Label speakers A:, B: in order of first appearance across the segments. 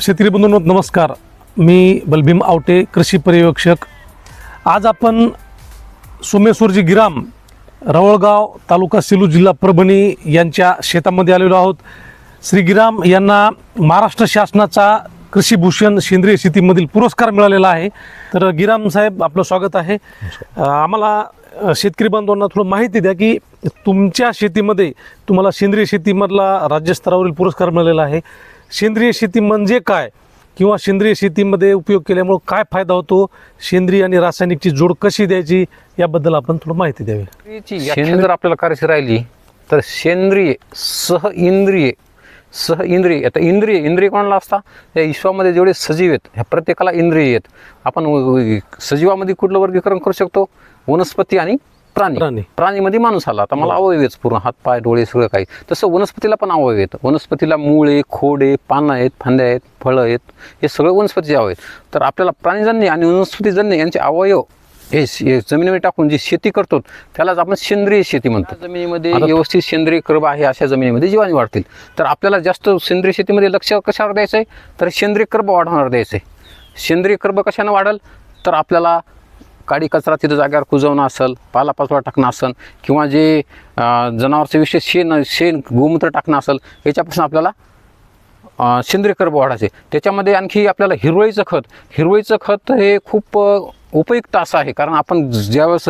A: शेतकरी बंधूंनो नमस्कार. मी बलभीम आवटे कृषी पर्यवेक्षक. आज आपण सोमेश्वरजी गिराम रवळगाव तालुका सेलू जिल्हा परभणी यांच्या शेतामध्ये आलेलो आहोत. श्री गिराम यांना महाराष्ट्र शासनाचा कृषीभूषण सेंद्रिय शेतीमधील पुरस्कार मिळालेला आहे. तर गिराम साहेब आपलं स्वागत आहे. आम्हाला शेतकरी बांधवांना थोडं माहिती द्या की तुमच्या शेतीमध्ये तुम्हाला सेंद्रिय शेतीमधला राज्यस्तरावरील पुरस्कार मिळालेला आहे. सेंद्रिय शेती म्हणजे काय? किंवा सेंद्रिय शेतीमध्ये उपयोग केल्यामुळं काय फायदा होतो? सेंद्रिय आणि रासायनिकची जोड कशी द्यायची? याबद्दल आपण थोडं माहिती द्यावी.
B: जर आपल्याला करायची राहिली तर सेंद्रिय सह इंद्रिय सह इंद्रिय आता इंद्रिय इंद्रिय कोणाला असता? या विश्वामध्ये जेवढे सजीव आहेत ह्या प्रत्येकाला इंद्रिय आहेत. आपण सजीवामध्ये कुठलं वर्गीकरण करू शकतो? वनस्पती आणि प्राणी.
A: प्राणी.
B: प्राणीमध्ये माणूस आला. आता मला अवयव आहेत पूर्ण. हात पाय डोळे सगळं काही. तसं वनस्पतीला पण अवयव आहेत. वनस्पतीला मुळे खोडे पानं आहेत फांद्या आहेत फळं आहेत. हे सगळं वनस्पतीचे अवयव आहेत. तर आपल्याला प्राणीजन्य आणि वनस्पतीजन्य यांचे अवयव हे श- हे जमिनीमध्ये टाकून जी शेती करतो त्यालाच आपण सेंद्रिय शेती म्हणतो. जमिनीमध्ये व्यवस्थित सेंद्रिय कर्ब आहे अशा जमिनीमध्ये जीवाणू वाढतील. तर आपल्याला जास्त सेंद्रिय शेतीमध्ये लक्ष कशावर द्यायचं आहे तर सेंद्रिय कर्ब वाढवणार द्यायचं आहे सेंद्रिय कर्ब कशानं वाढेल? तर आपल्याला काडी कचरा तिथं जाग्यावर कुजवणं असेल पालापाचोळा टाकणं असेल किंवा जे जनावरचं विशेष शेण शेण गोमूत्र टाकणं असेल याच्यापासून आपल्याला सेंद्रिय कर्ब वाढायचे. त्याच्यामध्ये आणखी आपल्याला हिरवळीचं खत हिरवळीचं खत हे खूप उपयुक्त असं आहे. कारण आपण ज्यावेळेस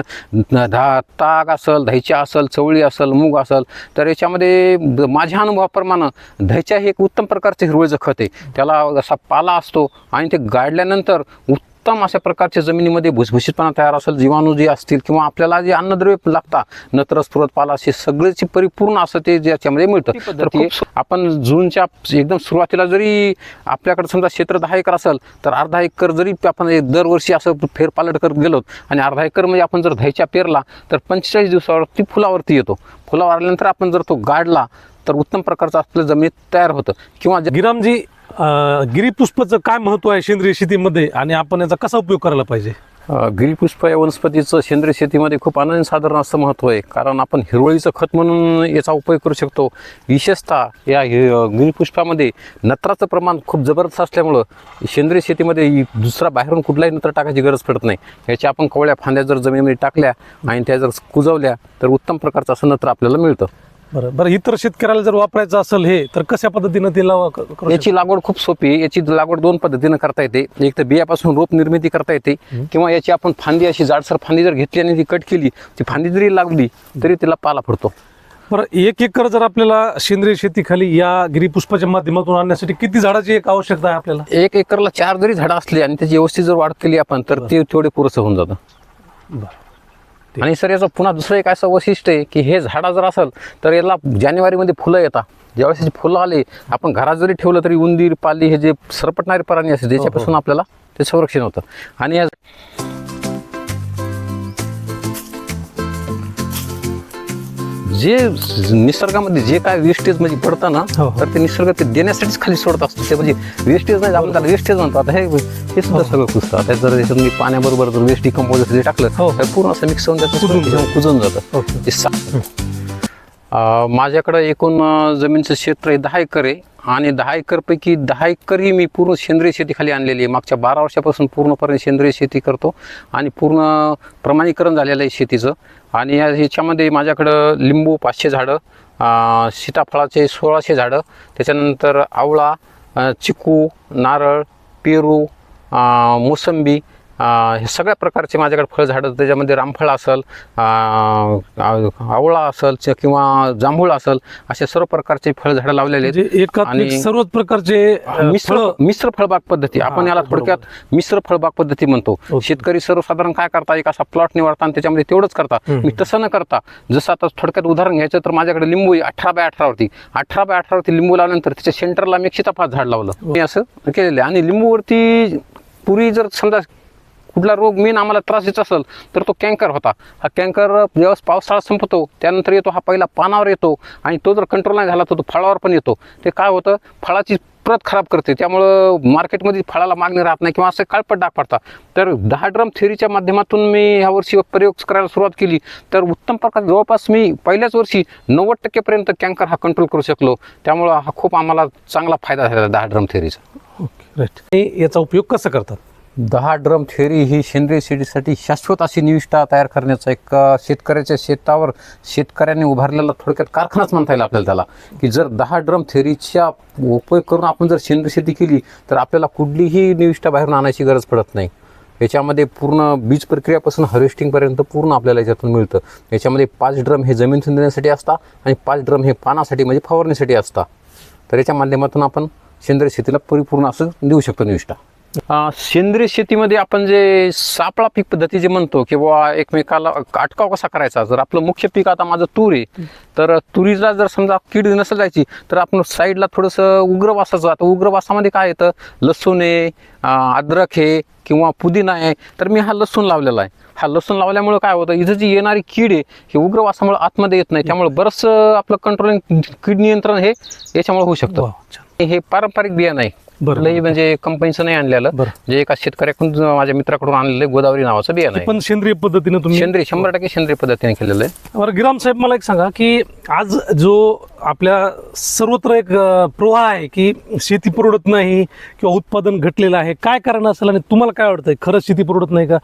B: धा ताग असेल दहीच्या असेल चवळी असेल मूग असेल तर याच्यामध्ये माझ्या अनुभवाप्रमाणे दहीच्या हे एक उत्तम प्रकारचं हिरवळीचं खत आहे. त्याला असा पाला असतो आणि ते गाडल्यानंतर उत्तम अशा प्रकारच्या जमिनीमध्ये भुसभुशीतपणा तयार असेल जीवाणू जे असतील किंवा आपल्याला जे अन्नद्रव्य लागतात नत्र स्फुरत पाला असे सगळेची परिपूर्ण असं ते ज्याच्यामध्ये मिळतं. तर आपण जूनच्या एकदम सुरुवातीला जरी आपल्याकडे समजा क्षेत्र दहा एकर असेल तर अर्धा एकर जरी आपण दरवर्षी असं फेरपालट करत गेलो आणि अर्धा एकर म्हणजे आपण जर दह्याच्या पेरला तर पंचेचाळीस दिवसावरती फुलावरती येतो. फुलावर आल्यानंतर आपण जर तो गाडला तर उत्तम प्रकारचं आपल्या जमिनीत तयार होतं. किंवा जे-
A: गिरामजी गिरीपुष्पाचं काय महत्त्व आहे सेंद्रिय शेतीमध्ये आणि आपण याचा कसा उपयोग करायला पाहिजे?
B: गिरीपुष्प या वनस्पतीचं सेंद्रिय शेतीमध्ये खूप अनन्यसाधारण असं महत्त्व आहे. कारण आपण हिरवळीचं खत म्हणून याचा उपयोग करू शकतो. विशेषतः या गिरीपुष्पामध्ये नत्राचं प्रमाण खूप जबरदस्त असल्यामुळं सेंद्रिय शेतीमध्ये दुसरा बाहेरून कुठलाही नत्र टाकायची गरज पडत नाही. याच्या आपण कवळ्या फांद्या जर जमिनीमध्ये टाकल्या आणि त्या जर कुजवल्या तर उत्तम प्रकारचं असं नत्र आपल्याला मिळतं.
A: बरं बरं इतर शेतकऱ्याला जर वापरायचं असेल हे तर कशा पद्धतीनं क- करू शकतो?
B: याची लागवड खूप सोपी आहे. याची लागवड दोन पद्धतीनं करता येते. एक तर बियापासून रोप निर्मिती करता येते. किंवा याची आपण फांदी अशी जाडसर फांदी जर घेतली आणि ती कट केली ती फांदी जरी लागली तरी तिला पाला फुटतो
A: बरं एक एकर जर आपल्याला सेंद्रिय शेतीखाली या गिरीपुष्पाच्या माध्यमातून आणण्यासाठी किती झाडाची एक आवश्यकता आहे आपल्याला?
B: एक एकरला चार जरी झाडं असली आणि त्याची व्यवस्थित जर वाढ केली आपण तर ते तेवढे पुरेसं होऊन जातं.
A: बरं.
B: आणि सर याचं पुन्हा दुसरं एक असं वैशिष्ट्य आहे की हे झाडं जर असेल तर याला जानेवारीमध्ये फुलं येतात. ज्यावेळेस याची फुलं आले आपण घरात जरी ठेवलं तरी उंदीर पाली हे जे सरपटणारे प्राणी असते त्याच्यापासून आपल्याला ते संरक्षण होतं. आणि या जे निसर्गामध्ये जे काय वेस्टेज म्हणजे पडतं ना
A: हो, हो.
B: तर ते निसर्ग ते देण्यासाठीच खाली सोडत असतो. ते म्हणजे वेस्टेज नाही आपण त्याला वेस्टेज म्हणतो. आता हे हे सुद्धा सगळं कुसतं आता जर त्याच्यात मी पाण्याबरोबर जर वेस्ट डिकम्पोज टाकलं
A: हो.
B: तर पूर्ण असं मिक्स होऊन त्याचं
A: कुजून
B: जातं.
A: ओके.
B: ते सा- अं, माझ्याकडं एकूण जमीनचं जमिनीचं क्षेत्र आहे दहा एकर आहे. आणि दहा एकरपैकी दहा एकर ही मी पूर्ण सेंद्रिय शेतीखाली आणलेली आहे. मागच्या बारा वर्षापासून पूर्णपणे सेंद्रिय शेती करतो आणि पूर्ण प्रमाणीकरण झालेलं आहे शेतीचं. आणि या ह्याच्यामध्ये माझ्याकडं लिंबू पाचशे झाडं सीताफळाचे सोळाशे झाडं त्याच्यानंतर आवळा चिकू नारळ पेरू मोसंबी हे सगळ्या प्रकारचे माझ्याकडे फळझाडं त्याच्यामध्ये रामफळ असेल आवळा असेल किंवा जांभूळ असेल असे सर्व प्रकारचे फळझाडं लावलेले आहेत.
A: म्हणजे
B: आणि-
A: सर्वच प्रकारचे
B: मिश्र मिश्र फळबाग पद्धती. आपण याला. थोडक्यात मिश्र फळबाग पद्धती म्हणतो. शेतकरी सर्वसाधारण काय करता? एक असा प्लॉट निवडता आणि त्याच्यामध्ये तेवढंच करता. मी तसं न करता जसं आता थोडक्यात उदाहरण घ्यायचं तर माझ्याकडे लिंबू आहे अठरा बाय अठरावरती अठरा बाय अठरावरती लिंबू लावल्यानंतर त्याच्या सेंटरला मी एक सीताफळ झाड लावलं. मी असं केलेलं आहे. आणि लिंबूवरती पूर्वी जर समजा कुठला रोग मेन आम्हाला त्रास देत असेल तर तो कँकर होता. हा कँकर ज्यावेळेस पावसाळा संपतो त्यानंतर येतो हा पहिला पानावर येतो आणि तो जर कंट्रोल नाही झाला तर तो फळावर पण येतो. ते काय होतं? फळाची प्रत खराब करते. त्यामुळं मार्केटमध्ये फळाला मागणी राहत नाही किंवा असं काळपट डाग पडतात. तर दहा ड्रम थेरीच्या माध्यमातून मी ह्या वर्षी प्रयोग करायला सुरुवात केली. तर उत्तम प्रकारे जवळपास मी पहिल्याच वर्षी नव्वद टक्केपर्यंत कँकर हा कंट्रोल करू शकलो. त्यामुळं हा खूप आम्हाला चांगला फायदा झाला दहा ड्रम थेरीचा
A: ओके राईट आणि याचा उपयोग कसा करतात?
B: दहा ड्रम थेरी ही सेंद्रिय शेतीसाठी शाश्वत अशी निविष्ठा तयार करण्याचा एक शेतकऱ्याच्या शेतावर शेतकऱ्यांनी उभारलेला थोडक्यात कारखानाच म्हणता येईल आपल्याला त्याला. की जर दहा ड्रम थेरीच्या उपयोग करून आपण जर सेंद्रिय शेती केली तर आपल्याला कुठलीही निविष्ठा बाहेरून आणायची गरज पडत नाही. याच्यामध्ये पूर्ण बीज प्रक्रियापासून हार्वेस्टिंगपर्यंत पूर्ण आपल्याला याच्यातून मिळतं. याच्यामध्ये पाच ड्रम हे जमीन देण्यासाठी असतात आणि पाच ड्रम हे पानासाठी म्हणजे फवारणीसाठी असतात तर याच्या माध्यमातून आपण सेंद्रिय शेतीला परिपूर्ण असं देऊ शकतो निविष्ठा. सेंद्रिय शेतीमध्ये आपण जे सापळा पीक पद्धती जे म्हणतो किंवा एकमेकाला अटकाव कसा करायचा? जर आपलं मुख्य पीक आता माझं तूर आहे तर तुरीला जर समजा कीड नसेल जायची तर आपण साईडला थोडंसं उग्रवासाचं आता उग्रवासामध्ये काय येतं? लसूण आहे अद्रक आहे किंवा पुदिना आहे तर मी हा लसूण लावलेला आहे. हा लसूण लावल्यामुळे काय होतं? इथं जी येणारी कीड आहे ही उग्रवासामुळे आतमध्ये येत नाही. त्यामुळे बरंचसं आपलं कंट्रोलिंग कीड नियंत्रण हे याच्यामुळे होऊ शकतं. हे पारंपरिक बियाणं आहे. कुठलंही म्हणजे कंपनीचं नाही आणलेलं.
A: बरं.
B: जे एका शेतकऱ्याकडून माझ्या मित्राकडून आणलेलं गोदावरी नावाचं बियाणं आहे
A: पण सेंद्रिय पद्धतीने तुम्ही
B: सेंद्रिय शंभर टक्के सेंद्रिय पद्धतीने केलेलं आहे.
A: बरं गिराम साहेब मला एक सांगा की आज जो आपल्या सर्वत्र एक प्रवाह आहे की शेती परवडत नाही किंवा उत्पादन घटलेलं आहे काय कारण असेल आणि तुम्हाला काय वाटतंय? खरंच शेती परवडत नाही का?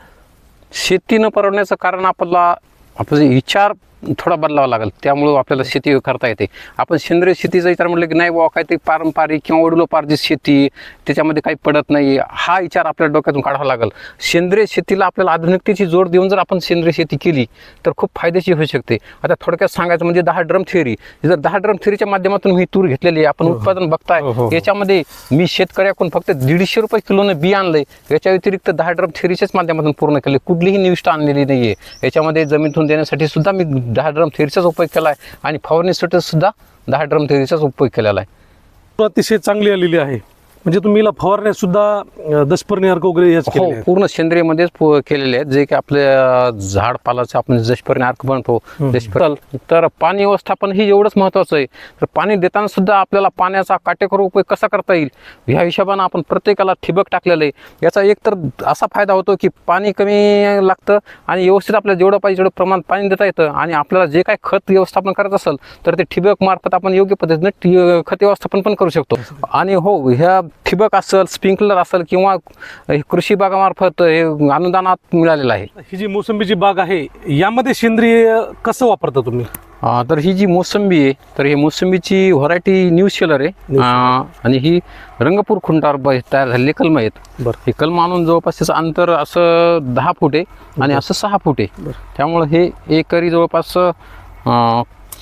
B: शेती न परवडण्याचं कारण आपल्याला आपला जे विचार थोडा बदलावा लागेल. त्यामुळं आपल्याला शेती करता येते. आपण सेंद्रिय शेतीचा विचार म्हटलं की नाही बाबा काहीतरी पारंपरिक किंवा वडिलोपार्जित शेती त्याच्यामध्ये काही पडत नाही हा विचार आपल्या डोक्यातून काढावा लागेल. सेंद्रिय शेतीला आपल्याला आधुनिकतेची जोड देऊन जर आपण सेंद्रिय शेती केली तर खूप फायदेशीर होऊ शकते. आता थोडक्यात सांगायचं म्हणजे दहा ड्रम थेअरी. जर दहा ड्रम थेअरीच्या माध्यमातून ही तूर घेतलेली आहे आपण उत्पादन बघताय.
A: हो, हो, हो.
B: याच्यामध्ये मी शेतकऱ्याकडून फक्त दीडशे रुपये किलोनं बी आणलंय. याच्या व्यतिरिक्त दहा ड्रम थेरीच्याच माध्यमातून पूर्ण केले कुठलीही निविष्ठा आणलेली नाहीये. याच्यामध्ये जमीनतून देण्यासाठी सुद्धा मी दहा ड्रम थेरीचाच उपयोग केला आहे आणि फवारणीसाठी सुद्धा दहा ड्रम थेरीचाच उपयोग केलेला आहे.
A: अतिशय चांगली आलेली आहे. म्हणजे तुम्ही हिला फवारण्यात सुद्धा दशपर्णी अर्क वगैरे याच
B: हो
A: केलेले आहेत.
B: पूर्ण सेंद्रियमध्येच पु- केलेले आहेत. जे की आपल्या झाड पालाचं आपण जशपर्णी अर्क बनतो जशपर तर पाणी व्यवस्थापन ही एवढंच महत्वाचं आहे. तर पाणी देताना सुद्धा आपल्याला पाण्याचा काटेकोर उपयोग कसा करता येईल? ह्या हिशोबानं आपण प्रत्येकाला ठिबक टाकलेलं आहे. याचा एक तर असा फायदा होतो की पाणी कमी लागतं आणि व्यवस्थित आपल्याला जेवढं पाहिजे तेवढं प्रमाण पाणी देता येतं आणि आपल्याला जे काही खत व्यवस्थापन करायचं असेल तर ते ठिबक मार्फत आपण योग्य पद्धतीने खत व्यवस्थापन पण करू शकतो. आणि हो ह्या ठिबक असेल स्प्रिंकलर असेल किंवा हे कृषी बागामार्फत हे अनुदानात मिळालेलं आहे.
A: ही जी मोसंबीची बाग आहे यामध्ये सेंद्रिय कसं वापरता तुम्ही?
B: तर ही जी मोसंबी आहे तर ही मोसंबीची व्हरायटी न्यू शेलर आहे. आणि ही रंगपूर खुंटावर तयार झालेली कलम आहेत.
A: बरं.
B: हे कलम आणून जवळपास त्याचं अंतर असं दहा फूट आहे आणि असं सहा फूट आहे. त्यामुळं हे एकरी जवळपास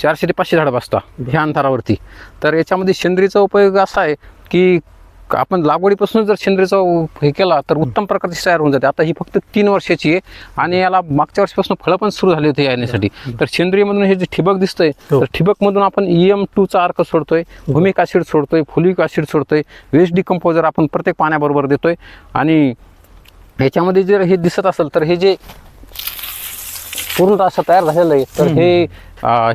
B: चारशे ते पाचशे झाडं बसतात ह्या अंतरावरती. तर याच्यामध्ये सेंद्रीचा उपयोग असा आहे की आपण लागवडीपासून जर सेंद्रीचा उप- हे केला तर उत्तम प्रकारची तयार होऊन जाते. आता ही फक्त तीन वर्षाची आहे आणि याला मागच्या वर्षीपासून फळं पण सुरू झाली होती येण्यासाठी. तर सेंद्रियमधून हे जे ठिबक दिसतंय
A: हो.
B: तर ठिबकमधून आपण E ई एम टूचा अर्क सोडतोय भूमिक ॲसिड सोडतोय फुलिक ॲसिड सोडतोय वेस्ट डिकम्पोजर आपण प्रत्येक पाण्याबरोबर देतोय. आणि ह्याच्यामध्ये जर हे दिसत असेल तर हे जे पूर्ण असं तयार झालेलं आहे. तर हे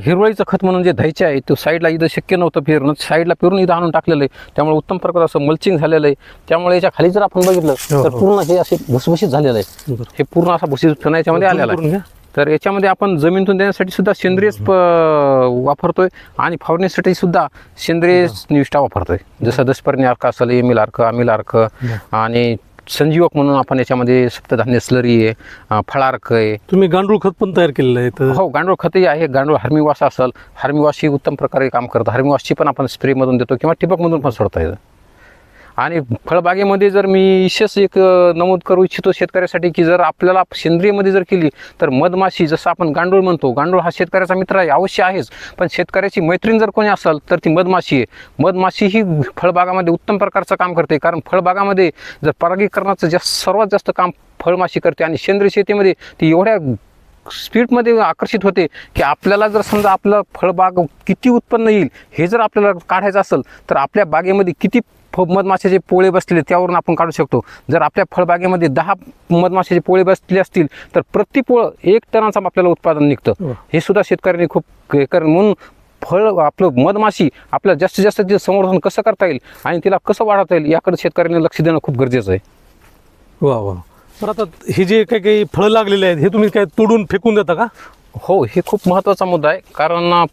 B: हिरवळीचं खत म्हणून जे द्यायचे आहे तो साईडला इथं शक्य नव्हतं फिरणं. साईडला फिरून इथं आणून टाकलेलं आहे. त्यामुळे उत्तम प्रकार असं मल्चिंग झालेलं आहे. त्यामुळे याच्या खाली जर आपण बघितलं
A: हो,
B: तर
A: हो.
B: पूर्ण हे असे भुसभुशीत झालेलं आहे. हे पूर्ण असा भुसभुशीत याच्यामध्ये आलेला आहे. तर याच्यामध्ये आपण जमीनतून देण्यासाठी सुद्धा सेंद्रियच प- वापरतोय आणि फवारणीसाठी सुद्धा सेंद्रिय निविष्ठा वापरतोय. जसं दशपर्णी अर्क असेल एमिल अर्क अमिल अर्क आणि संजीवक म्हणून आपण याच्यामध्ये सप्तधान्य स्लरी आहे फळार्क आहे.
A: तुम्ही गांडूळ खत पण तयार केलेलं आहे तर
B: हो गांडूळ खतही आहे. गांडूळ हर्मिवास असेल हर्मिवास ही उत्तम प्रकारे काम करतं. हर्मिवासची पण आपण स्प्रेमधून देतो किंवा ठिबकमधून पण सोडता येतं. आणि फळबागेमध्ये जर मी विशेष एक नमूद करू इच्छितो शेतकऱ्यासाठी की जर आपल्याला सेंद्रियमध्ये जर केली तर मधमाशी जसं आपण गांडूळ म्हणतो गांडूळ हा शेतकऱ्याचा मित्र आहे अवश्य आहेच. पण शेतकऱ्याची मैत्रीण जर कोणी असेल तर ती मधमाशी आहे. मधमाशी ही फळबागामध्ये उत्तम प्रकारचं काम करते. कारण फळबागामध्ये जर परागीकरणाचं जास्त सर्वात जास्त काम फळमाशी करते आणि सेंद्रिय शेतीमध्ये ती एवढ्या स्पीडमध्ये आकर्षित होते की आपल्याला जर समजा आपलं फळबाग किती उत्पन्न येईल हे जर आपल्याला काढायचं असेल तर आपल्या बागेमध्ये किती मधमाशाचे पोळे बसलेले त्यावरून आपण काढू शकतो. जर आपल्या फळबागेमध्ये दहा मधमाशाचे पोळे बसले असतील तर प्रति पोळं एक टनाचं आपल्याला उत्पादन निघतं.
A: वा.
B: हे सुद्धा शेतकऱ्यांनी खूप हे कर म्हणून फळ आपलं मधमाशी आपल्याला जास्तीत जास्त ते संवर्धन कसं करता येईल आणि तिला कसं वाढवता येईल याकडे शेतकऱ्यांनी लक्ष देणं खूप गरजेचं आहे.
A: वा वा. तर आता हे जे काही काही फळं लागलेले आहेत हे तुम्ही काय तोडून फेकून देता का?
B: हो हे खूप महत्त्वाचा मुद्दा आहे. कारण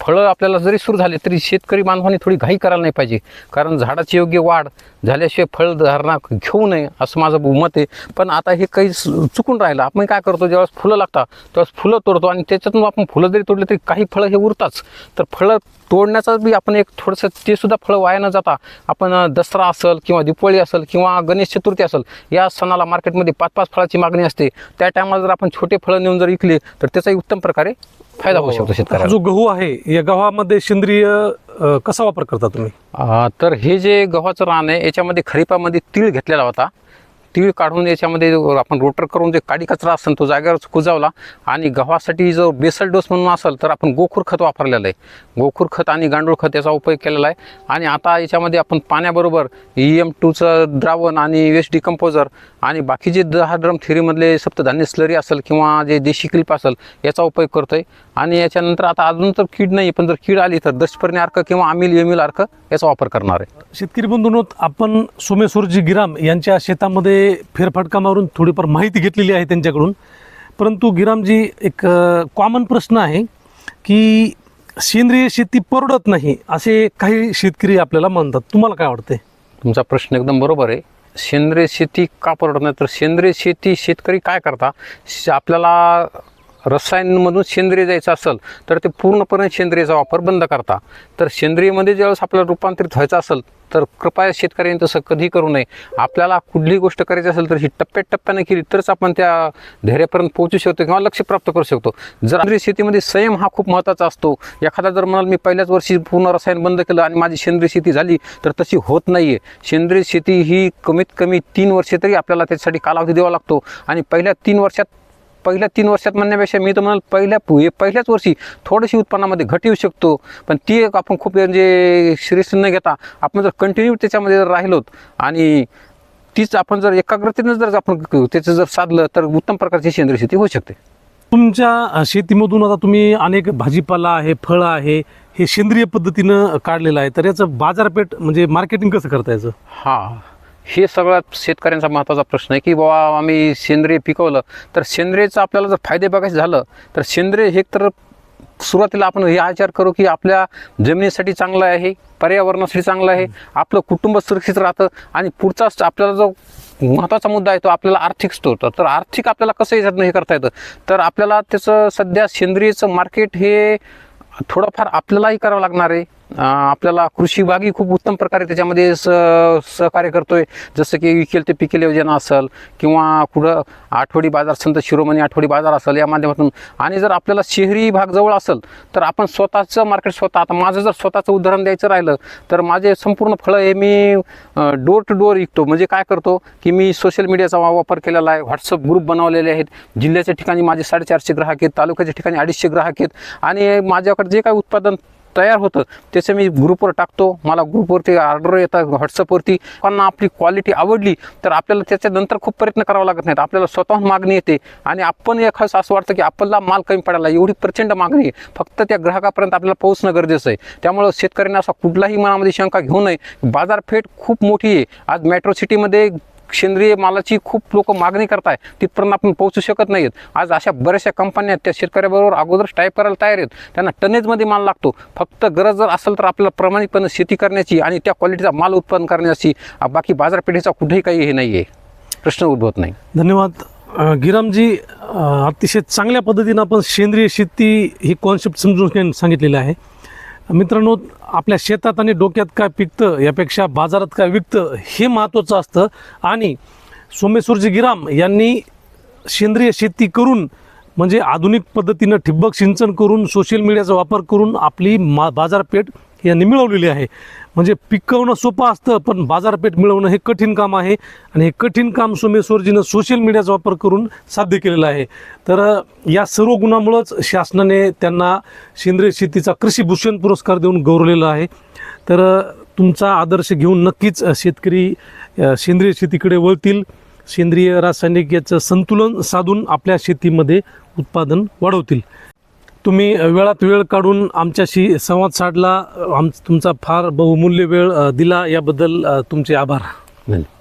B: फळं आपल्याला जरी सुरू झाले तरी शेतकरी बांधवांनी थोडी घाई करायला नाही पाहिजे. कारण झाडाची योग्य वाढ झाल्याशिवाय फळधारणा घेऊ नये असं माझं मत आहे. पण आता हे काही चुकून राहिलं. आपण काय करतो ज्यावेळेस फुलं लागतात त्यावेळेस फुलं तोडतो आणि त्याच्यातून आपण फुलं जरी तोडले तरी काही फळं हे उरताच तर फळं तोडण्याचा बी आपण एक थोडंसं ते सुद्धा फळं वाया न जाता आपण दसरा असेल किंवा दिवाळी असेल किंवा गणेश चतुर्थी असेल या सणाला मार्केटमध्ये पाच पाच फळाची मागणी असते. त्या टायमाला जर आपण छोटे फळं नेऊन जर विकले तर त्याचाही उत्तम प्रकारे फायदा होऊ शकतो
A: हा.
B: शेतकऱ्याला.
A: जो गहू आहे या गव्हामध्ये सेंद्रिय अ, कसा वापर करता तुम्ही?
B: अ, तर हे जे गव्हाचं रान आहे याच्यामध्ये खरीपामध्ये तीळ घेतलेला होता. तीळ काढून याच्यामध्ये आपण रोटर करून जे काडी कचरा असेल तो जागेवर कुजावला आणि गव्हासाठी जो बेसल डोस म्हणून असेल तर आपण गोखूर खत वापरलेलं आहे. गोखूर खत आणि गांडूळ खत याचा उपयोग केलेला आहे. आणि आता याच्यामध्ये आपण पाण्याबरोबर ई एम टूचं द्रावण आणि वेस्ट डिकम्पोजर आणि बाकीचे दहा ड्रम थेरीमधले सप्तधान्य स्लरी असेल किंवा जे देशी क्लिप असेल याचा उपयोग करतो आहे आणि याच्यानंतर आता अजून तर कीड नाही पण जर कीड आली तर दशपर्णी अर्क किंवा आमिल एमिल अर्क याचा वापर करणार आहे.
A: शेतकरी बंधूंनो आपण सोमेश्वरजी गिराम यांच्या शेतामध्ये फेरफटका मारून थोडीफार माहिती घेतलेली आहे त्यांच्याकडून. परंतु गिरामजी एक कॉमन प्रश्न आहे की सेंद्रिय शेती परवडत नाही असे काही शेतकरी आपल्याला म्हणतात. तुम्हाला काय वाटते
B: तुमचा प्रश्न एकदम बरोबर आहे. सेंद्रिय शेती का परवडत नाही? तर सेंद्रिय शेती शेतकरी काय करता? आपल्याला रसायनमधून सेंद्रिय जायचं असेल तर ते पूर्णपणे सेंद्रियचा वापर बंद करता. तर सेंद्रियमध्ये ज्यावेळेस आपल्याला रूपांतरित व्हायचं असेल तर कृपया शेतकऱ्यांनी तसं कधी करू नये. आपल्याला कुठली गोष्ट करायची असेल तर ही टप्प्याटप्प्याने केली तरच आपण त्या धैर्यापर्यंत पोहोचू शकतो किंवा लक्ष प्राप्त करू शकतो. जर सेंद्रिय शेतीमध्ये संयम हा खूप महत्त्वाचा असतो एखादा जर म्हणाल मी पहिल्याच वर्षी पूर्ण रसायन बंद केलं आणि माझी सेंद्रिय शेती झाली तर तशी होत नाही आहे सेंद्रिय शेती ही कमीत कमी तीन वर्षे तरी आपल्याला त्याच्यासाठी कालावधी द्यावा लागतो आणि पहिल्या तीन वर्षात पहिल्या तीन वर्षात म्हणण्यापेक्षा मी तर म्हणाल पहिल्या पहिल्याच वर्षी थोडीशी उत्पन्नामध्ये घट येऊ शकतो. पण ती एक आपण खूप म्हणजे सिरियस न घेता आपण जर कंटिन्यू त्याच्यामध्ये जर राहिलोत आणि तीच आपण जर एकाग्रतेनं जर आपण त्याचं जर साधलं तर उत्तम प्रकारची सेंद्रिय शेती होऊ शकते.
A: तुमच्या शेतीमधून आता तुम्ही अनेक भाजीपाला आहे फळं आहे हे सेंद्रिय पद्धतीनं काढलेलं आहे. तर याचं बाजारपेठ म्हणजे मार्केटिंग कसं करता याचं?
B: हां. हे सगळ्यात शेतकऱ्यांचा महत्त्वाचा प्रश्न आहे की बाबा आम्ही सेंद्रिय पिकवलं तर सेंद्रियचं आपल्याला जर फायदे बघायचं झालं तर सेंद्रिय हे तर सुरुवातीला आपण हे विचार करू की आपल्या जमिनीसाठी चांगलं आहे पर्यावरणासाठी चांगलं आहे आपलं कुटुंब सुरक्षित राहतं आणि पुढचा आपल्याला जो महत्त्वाचा मुद्दा आहे तो आपल्याला आर्थिक स्त्रोत तर आर्थिक आपल्याला कसं याच्यातनं हे करता येतं? तर आपल्याला त्याचं सध्या सेंद्रियचं मार्केट हे थोडंफार आपल्यालाही करावं लागणार आहे. आपल्याला कृषी विभागही खूप उत्तम प्रकारे त्याच्यामध्ये स सहकार्य करतोय. जसं की विकेल ते पिकेल योजना असेल किंवा कुठं आठवडी बाजार संत शिरोमणी आठवडी बाजार असेल या माध्यमातून. आणि जर आपल्याला शहरी भाग जवळ असेल तर आपण स्वतःचं मार्केट स्वतः आता माझं जर स्वतःचं उदाहरण द्यायचं राहिलं तर माझे संपूर्ण फळं हे मी डोर टू डोर विकतो. म्हणजे काय करतो की मी सोशल मीडियाचा वापर केलेला आहे. व्हॉट्सअप ग्रुप बनवलेले आहेत. जिल्ह्याच्या ठिकाणी माझे साडेचारशे ग्राहक आहेत. तालुक्याच्या ठिकाणी अडीचशे ग्राहक आहेत. आणि माझ्याकडे जे काही उत्पादन तयार होतं. त्याचं मी ग्रुपवर टाकतो. मला ग्रुपवरती ऑर्डर येतात व्हॉट्सअपवरती पण आपली क्वालिटी आवडली तर आपल्याला त्याच्यानंतर खूप प्रयत्न करावा लागत नाहीत. आपल्याला स्वतःहून मागणी येते. आणि आपण एखादं असं वाटतं की आपल्याला माल कमी पडायला एवढी प्रचंड मागणी आहे. फक्त त्या ग्राहकापर्यंत आपल्याला पोहोचणं गरजेचं आहे. त्यामुळं शेतकऱ्यांना असा कुठलाही मनामध्ये शंका घेऊ नये. बाजारपेठ खूप मोठी आहे. आज मेट्रो सिटीमध्ये सेंद्रिय मालाची खूप लोक मागणी करताय तिथपर्यंत आपण पोहोचू शकत नाहीत. आज अशा बऱ्याचशा कंपन्या आहेत त्या शेतकऱ्याबरोबर अगोदर टाईप करायला तयार आहेत. त्यांना टनेजमध्ये माल लागतो. फक्त गरज जर असेल तर आपल्याला प्रामाणिकपणे शेती करण्याची आणि त्या क्वालिटीचा माल उत्पन्न करण्याची बाकी बाजारपेठेचा कुठेही काही हे नाही आहे प्रश्न उद्भवत नाही.
A: धन्यवाद. गिरामजी अतिशय चांगल्या पद्धतीनं आपण सेंद्रिय शेती ही कॉन्सेप्ट समजून सांगितलेली सांगितलेलं आहे. मित्रांनो आपल्या शेतात आणि डोक्यात काय पिकतं यापेक्षा बाजारात काय विकतं हे महत्त्वाचं असतं. आणि सोमेश्वरजी गिराम यांनी सेंद्रिय शेती करून म्हणजे आधुनिक पद्धतीनं ठिबक सिंचन करून सोशल मीडियाचा वापर करून आपली मा बाजारपेठ यांनी मिळवलेली आहे. म्हणजे पिकवणं सोपं असतं पण बाजारपेठ मिळवणं हे कठीण काम आहे. आणि हे कठीण काम सोमेश्वरजीनं सोशल मीडियाचा वापर करून साध्य केलेलं आहे. तर या सर्व गुणामुळंच शासनाने त्यांना सेंद्रिय शेतीचा कृषीभूषण पुरस्कार देऊन गौरवलेला आहे. तर तुमचा आदर्श घेऊन नक्कीच शेतकरी सेंद्रिय शेतीकडे वळतील. सेंद्रिय रासायनिक याचं संतुलन साधून आपल्या शेतीमध्ये उत्पादन वाढवतील. तुम्ही वेळात वेळ काढून आमच्याशी संवाद साधला. आम तुमचा फार बहुमूल्य वेळ दिला. याबद्दल तुमचे आभार.
B: धन्यवाद.